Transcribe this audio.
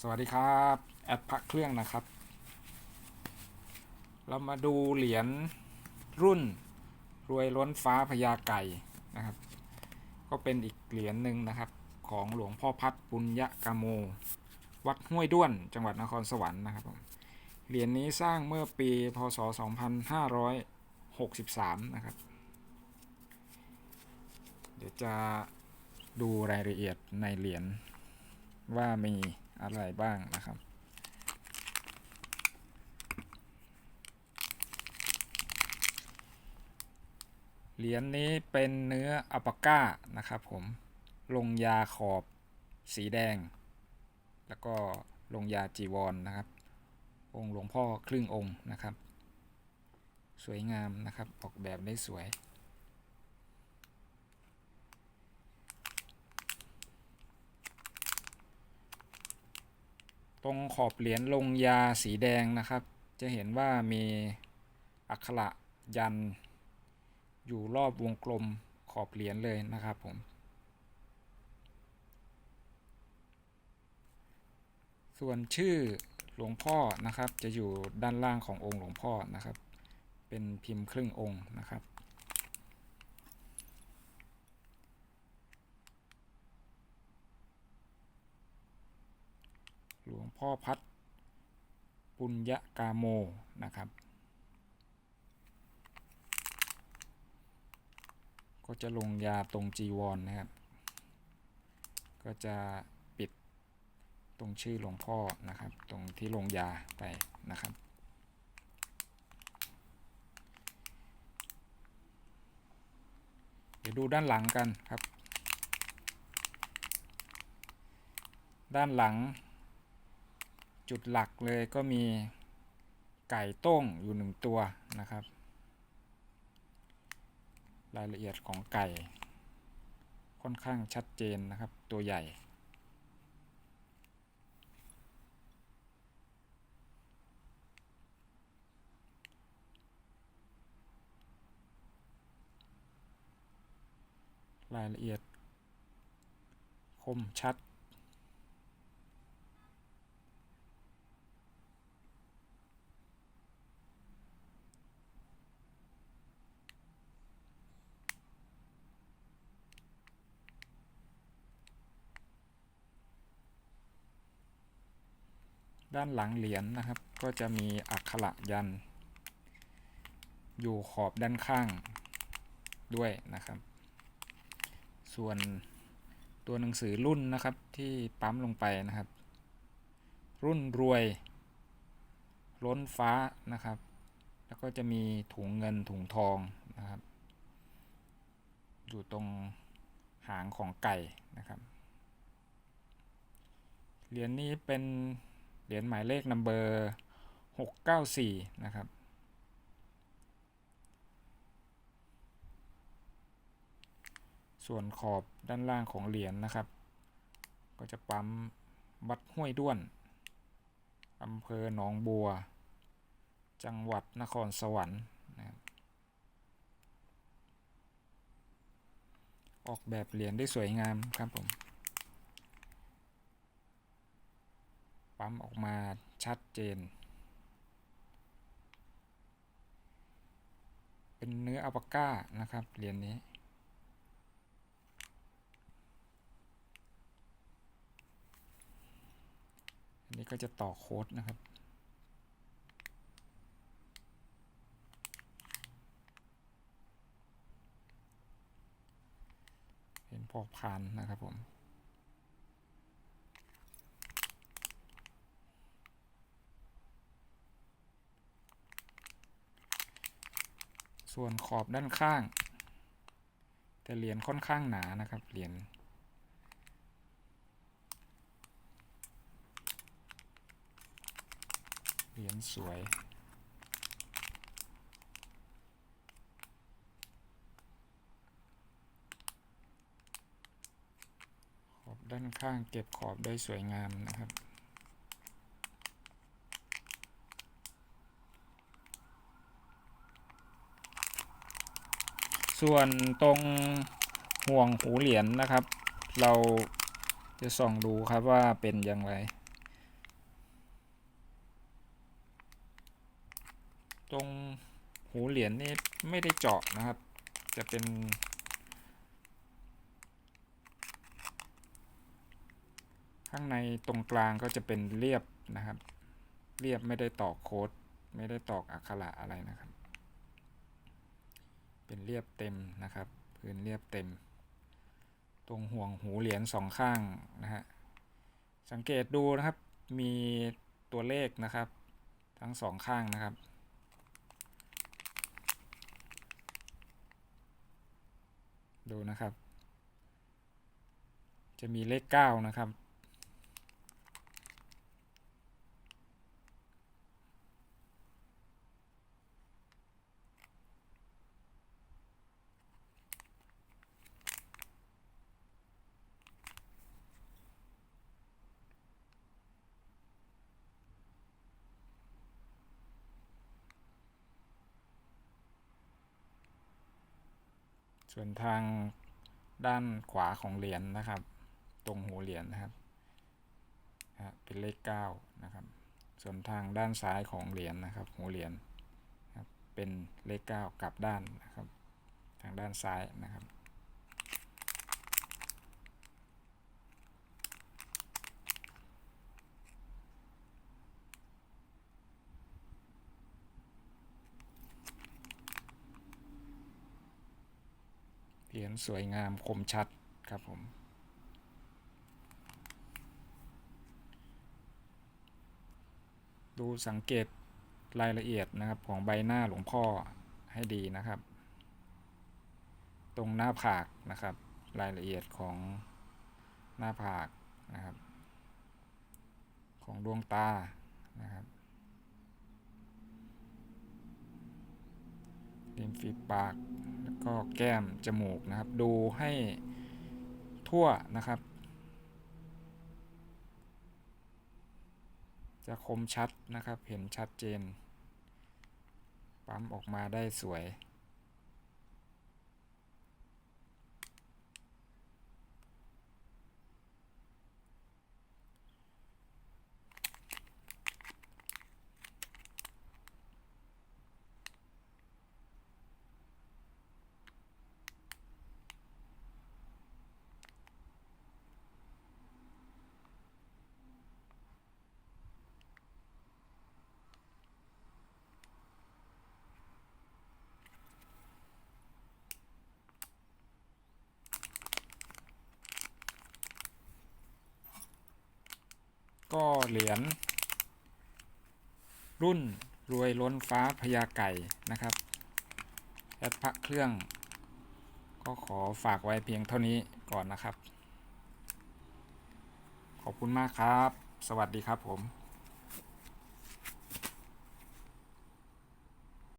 สวัสดีครับแอดพักเครื่องนะครับ เรามาดูเหรียญรุ่นรวยล้นฟ้าพญาไก่นะครับ ก็เป็นอีกเหรียญหนึ่งนะครับ ของหลวงพ่อพัดปุญญกาโม วัดห้วยด้วนจังหวัดนครสวรรค์นะครับผมเหรียญนี้สร้างเมื่อปีพศ 2563 นะครับ เดี๋ยวจะดูรายละเอียดในเหรียญว่ามี อะไรบ้างนะครับ เหรียญนี้เป็นเนื้ออัปาก้านะครับผมลงยาขอบสีแดง แล้วก็ลงยาจีวรนนะครับ องค์หลวงพ่อครึ่งองค์นะครับ สวยงามนะครับออกแบบได้สวย ตรงขอบเหรียญลงยาสีแดงนะครับ จะเห็นว่ามีอักขระยัน อยู่รอบวงกลมขอบเหรียญเลยนะครับผม ส่วนชื่อหลวงพ่อนะครับ จะอยู่ด้านล่างขององค์หลวงพ่อนะครับ เป็นพิมพ์ครึ่งองค์นะครับ หลวง พ่อพัดปุญญกาโมนะครับ ก็จะลงยาตรงจีวรนนะครับ ก็จะปิดตรงชื่อหลวงพ่อนะครับ ตรงที่ลงยาไปนะครับเดี๋ยวดูด้านหลังกันครับ ด้านหลัง จุดหลักเลยก็มีไก่ต้งอยู่หนึ่งตัวนะครับ รายละเอียดของไก่ ค่อนข้างชัดเจนนะครับตัวใหญ่ รายละเอียดคมชัด ด้านหลังเหรียญนะครับ ก็จะมีอักขระยัน อยู่ขอบด้านข้างด้วยนะครับ ส่วนตัวหนังสือรุ่นนะครับที่ปั๊มลงไปนะครับ รุ่นรวย ล้นฟ้านะครับ แล้วก็จะมีถุงเงินถุงทองนะครับ อยู่ตรงหางของไก่นะครับเหรียญนี้เป็น เหรียญหมายเลขนัมเบอร์694นะครับส่วนขอบด้านล่างของเหรียญนะครับ ก็จะปั๊มวัดห้วยด้วนอำเภอหนองบัว จังหวัดนครสวรรค์นะครับออกแบบเหรียญได้สวยงามครับผม ปั๊มออกมาชัดเจน เป็นเนื้ออัลปาก้านะครับเหรียญนี้อันนี้ก็จะต่อโค้ดนะครับเป็นพอกพานนะครับผม ส่วนขอบด้านข้าง แต่เหรียญค่อนข้างหนานะครับเหรียญเหรียญสวย ขอบด้านข้างเก็บขอบได้สวยงามนะครับ ส่วนตรงห่วงหูเหรียญนะครับ เราจะส่องดูครับว่าเป็นอย่างไร ตรงหูเหรียญนนี่ไม่ได้เจาะนะครับ จะเป็นข้างในตรงกลางก็จะเป็นเรียบนะครับ เรียบไม่ได้ตอกโค้ด ไม่ได้ตอกอักขระอะไรนะครับ เป็นเรียบเต็มนะครับ พื้นเรียบเต็ม ตรงห่วงหูเหรียญสองข้างนะฮะสังเกตดูนะครับมีตัวเลขนะครับ ทั้งสองข้างนะครับดูนะครับ จะมีเลขเก้านะครับ ส่วนทางด้านขวาของเหรียญนะครับ ตรงหัวเหรียญนะครับเป็นเลขเก้านะครับส่วนทางด้านซ้ายของเหรียญนะครับ หัวเหรียญเป็นเลขเก้ากลับด้านนะครับ ทางด้านซ้ายนะครับ ยญสวยงามคมชัดครับผมดูสังเกตรายละเอียดนะครับของใบหน้าหลวงพ่อให้ดีนะครับ ตรงหน้าผากนะครับ รายละเอียดของหน้าผากนะครับ ของดวงตานะครับริมฝีปาก ก็แก้มจมูกนะครับ ดูให้ทั่วนะครับ จะคมชัดนะครับ เห็นชัดเจน ปั๊มออกมาได้สวย ก็เหรียญรุ่นรวยล้นฟ้าพญาไก่นะครับแอดพักเครื่อง ก็ขอฝากไว้เพียงเท่านี้ก่อนนะครับ ขอบคุณมากครับ สวัสดีครับผม